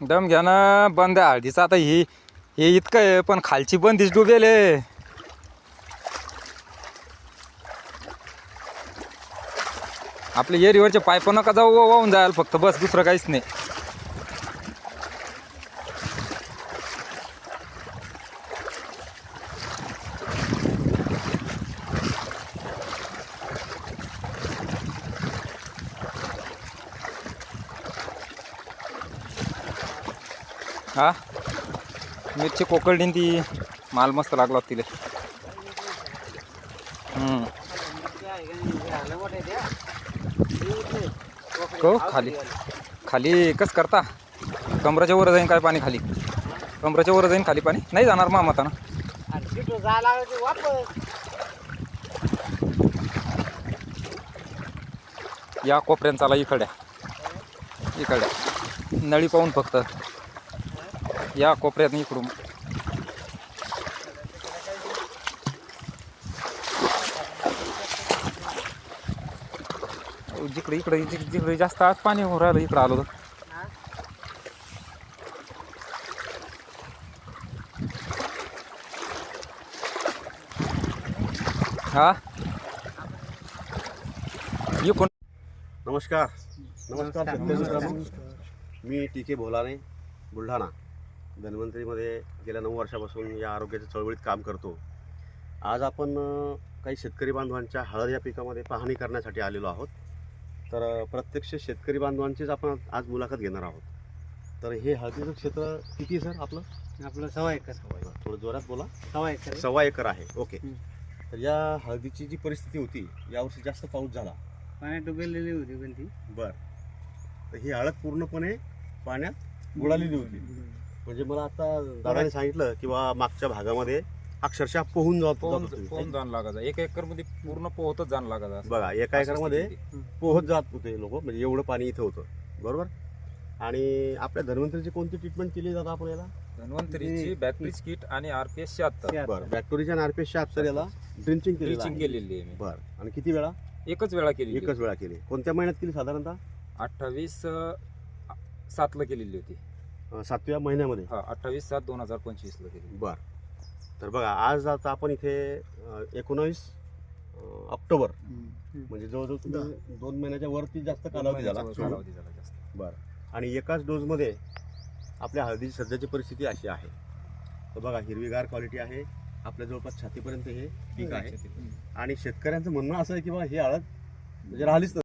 दम घ्या ना बंद आहे हळदीचं. आता ही हे इतकं आहे पण खालची बंदीच डुबेल. आहे. आपले एरीवरचे पायप नका जाऊ वाहून जायला फक्त. बस दुसरं काहीच नाही. हा मिरची कोकळडीन ती माल मस्त लागला होता तिला खाली. खाली कस करता? कमराच्या वर जाईन काय पाणी खाली? कमराच्या वर जाईन खाली पाणी? नाही जाणार मामा आता ना या कोपऱ्यान चाला इकड्या इकड्या नळी पाहून फक्त. या कोपऱ्यात इकडून. जिकडे इकडे जिकडे जास्त आज पाणी होऊन राहिलं इकडं आलो तर. हा? इकडून नमस्कार. नमस्कार मी टी के भोलाने बुलढाणा. धन्वंतरीमध्ये गेल्या नऊ वर्षापासून या आरोग्याच्या चळवळीत काम करतो. आज आपण काही शेतकरी बांधवांच्या हळद या पिकामध्ये पाहणी करण्यासाठी आलेलो आहोत. तर प्रत्यक्ष शेतकरी बांधवांचीच आपण आज मुलाखत घेणार आहोत. तर हे हळदीचं क्षेत्र किती सर आपलं? आपलं सव्वा एकर. थोडं जोरात बोला. सव्वा एकर. सव्वा एकर आहे. ओके. तर या हळदीची जी परिस्थिती होती यावर्षी जास्त पाऊस झाला. पाण्यात डुबेलेली होती पण ती. बर. तर ही हळद पूर्णपणे पाण्यात बुडालेली होती. म्हणजे मला आता दादाने सांगितलं किंवा मागच्या भागामध्ये अक्षरशः पोहून जात पोहून जात होती. पोहून जाणं लागायचं. एक एकरमध्ये पूर्ण पोहतच जाणं लागायचं बघा एका एकरामध्ये स्थिती पोहत जात होते लोक म्हणजे एवढं पाणी इथं होतं. बरोबर? आणि आपल्या धन्वंतरीची कोणती ट्रीटमेंट केली जातं आपण याला. धन्वंतरीची बॅटरीज किट आणि आरपीएस शहात्तर. बरं बॅक्टोरिया आणि आरपीएस शहात्तर याला ड्रिंचिंग केली ड्रिचिंग केलेली आहे बरं आणि किती वेळा? एकच वेळा केली एकच वेळा केली. कोणत्या महिन्यात केली साधारणतः? अठ्ठावीस सातला केलेली होती. सातव्या महिन्यामध्ये? हा अठ्ठावीस सात दोन हजार पंचवीस ला केली. बर. तर बघा आज आता आपण इथे एकोणावीस ऑक्टोबर. म्हणजे जवळजवळ तुम्ही दोन महिन्याच्या वरती जास्त कालावधी झाला कालावधी झाला जास्त. बरं. आणि एकाच डोजमध्ये आपल्या हळदीची सध्याची परिस्थिती अशी आहे. तर बघा हिरवीगार क्वालिटी आहे. आपल्या जवळपास छातीपर्यंत हे पीक आहे. आणि शेतकऱ्यांचं म्हणणं असं आहे की बा ही हळद म्हणजे राहिलीच